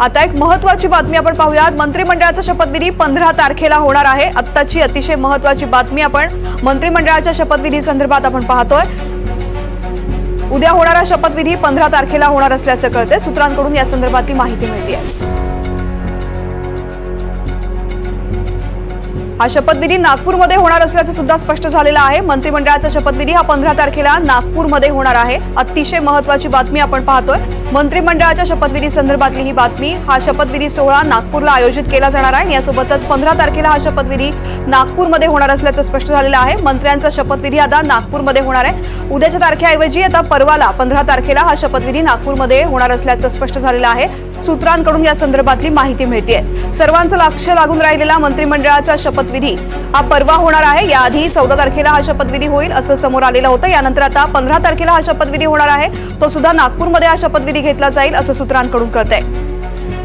आता एक महत्वाची बातमी आपण पाहूयात. मंत्रिमंडळाचा शपथविधी पंधरा तारखेला होणार आहे. आत्ताची अतिशय महत्वाची बातमी आपण मंत्रिमंडळाच्या शपथविधी संदर्भात आपण पाहतोय. उद्या होणारा शपथविधी पंधरा तारखेला होणार असल्याचं कळतंय. सूत्रांकडून या संदर्भातली माहिती मिळते हा शपथविधी नागपूरमध्ये होणार असल्याचं सुद्धा स्पष्ट झालेलं आहे. मंत्रिमंडळाचा शपथविधी हा पंधरा तारखेला नागपूरमध्ये होणार आहे. अतिशय महत्वाची बातमी आपण पाहतोय. मंत्रिमंडळाच्या शपथविधी संदर्भातली ही बातमी हा शपथविधी सोहळा नागपूरला आयोजित केला जाणार आहे. आणि यासोबतच पंधरा तारखेला हा शपथविधी नागपूरमध्ये होणार असल्याचं स्पष्ट झालेलं आहे. मंत्र्यांचा शपथविधी आता नागपूरमध्ये होणार आहे. उद्याच्या तारखेऐवजी आता परवाला पंधरा तारखेला हा शपथविधी नागपूरमध्ये होणार असल्याचं स्पष्ट झालेलं आहे. सूत्रांकडून या संदर्भातली माहिती मिळते सर्वांचं लक्ष लागून राहिलेला मंत्रिमंडळाचा शपथविधी. हा परवा होणार आहे. याआधी चौदा तारखेला हा शपथविधी होईल असं समोर आलेलं होतं. यानंतर आता पंधरा तारखेला हा शपथविधी होणार आहे. तो सुद्धा नागपूरमध्ये हा शपथविधी घेतला जाईल असं सूत्रांकडून कळतंय.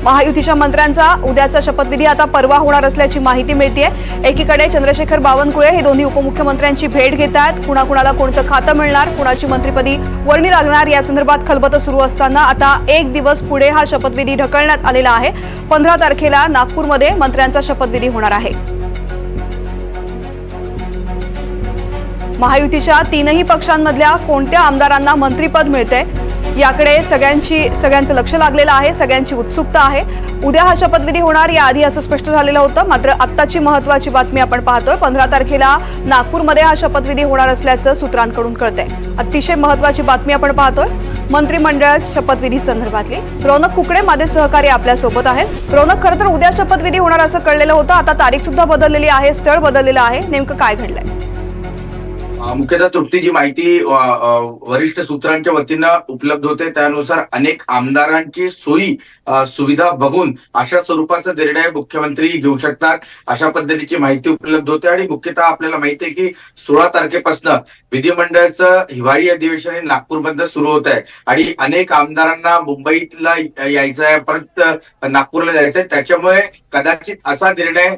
महायुतीच्या मंत्र्यांचा उद्याचा शपथविधी आता परवा होणार असल्याची माहिती मिळते एकीकडे चंद्रशेखर बावनकुळे हे दोन्ही उपमुख्यमंत्र्यांची भेट घेत आहेत कुणाकुणाला कोणतं खातं मिळणार कुणाची मंत्रिपदी वर्णी लागणार या संदर्भात खलबत सुरू असताना आता एक दिवस पुढे हा शपथविधी ढकलण्यात आलेला आहे. पंधरा तारखेला नागपूरमध्ये मंत्र्यांचा शपथविधी होणार आहे. महायुतीच्या तीनही पक्षांमधल्या कोणत्या आमदारांना मंत्रीपद मिळते याकडे सगळ्यांची सगळ्यांचं लक्ष लागलेलं आहे सगळ्यांची उत्सुकता आहे. उद्या हा शपथविधी होणार याआधी असं स्पष्ट झालेलं होतं. मात्र आत्ताची महत्वाची बातमी आपण पाहतोय. पंधरा तारखेला नागपूरमध्ये हा शपथविधी होणार असल्याचं सूत्रांकडून कळतंय. अतिशय महत्वाची बातमी आपण पाहतोय. मंत्रिमंडळात शपथविधी संदर्भातली. रौनक कुकडे माझे सहकारी आपल्यासोबत आहेत. रौनक खरं तर उद्या शपथविधी होणार असं कळलेलं होतं. आता तारीख सुद्धा बदललेली आहे स्थळ बदललेलं आहे. नेमकं काय घडलंय? अ, मुख्यतः तृप्तीची माहिती वरिष्ठ सूत्रांच्या वतीनं उपलब्ध होते. त्यानुसार अनेक आमदारांची सोयी सुविधा बघून अशा स्वरूपाचा निर्णय मुख्यमंत्री घेऊ शकतात. अशा पद्धतीची माहिती उपलब्ध होते आणि मुख्यतः आपल्याला माहिती आहे की सोळा तारखेपासून विधिमंडळाचं हिवाळी अधिवेशन हे नागपूरमध्ये सुरू होत आहे. आणि अनेक आमदारांना मुंबईतला यायचं आहे परत नागपूरला जायचं आहे त्याच्यामुळे कदाचित असा निर्णय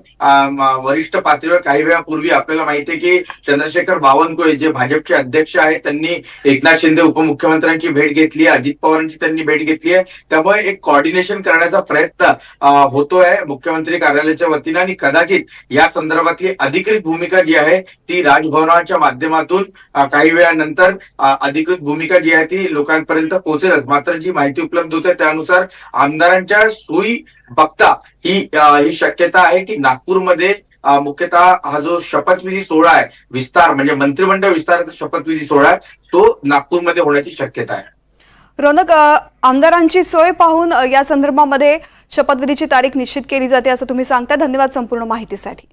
वरिष्ठ पातळीवर काही वेळापूर्वी आपल्याला माहिती आहे की चंद्रशेखर बावनकुळे जे भाजपचे अध्यक्ष आहेत त्यांनी एकनाथ शिंदे उपमुख्यमंत्र्यांची भेट घेतली आहे अजित पवारांची त्यांनी भेट घेतली आहे. त्यामुळे एक कॉर्डिनेशन करण्याचा प्रयत्न होतोय मुख्यमंत्री कार्यालयाच्या वतीनं आणि कदाचित या संदर्भातली अधिकृत भूमिका जी आहे ती राजभवनाच्या माध्यमातून काही वेळानंतर अधिकृत भूमिका जी आहे ती लोकांपर्यंत पोहोचेलच. मात्र जी माहिती उपलब्ध होते त्यानुसार आमदारांच्या सोयी बघता ही ही शक्यता आहे की नागपूरमध्ये मुख्यतः हा जो शपथविधी सोहळा आहे विस्तार म्हणजे मंत्रिमंडळ विस्ताराचा शपथविधी सोहळा आहे तो नागपूरमध्ये होण्याची शक्यता आहे. रौनक आमदारांची सोय पाहून या संदर्भामध्ये शपथविधीची तारीख निश्चित केली जाते असं तुम्ही सांगता धन्यवाद संपूर्ण माहितीसाठी.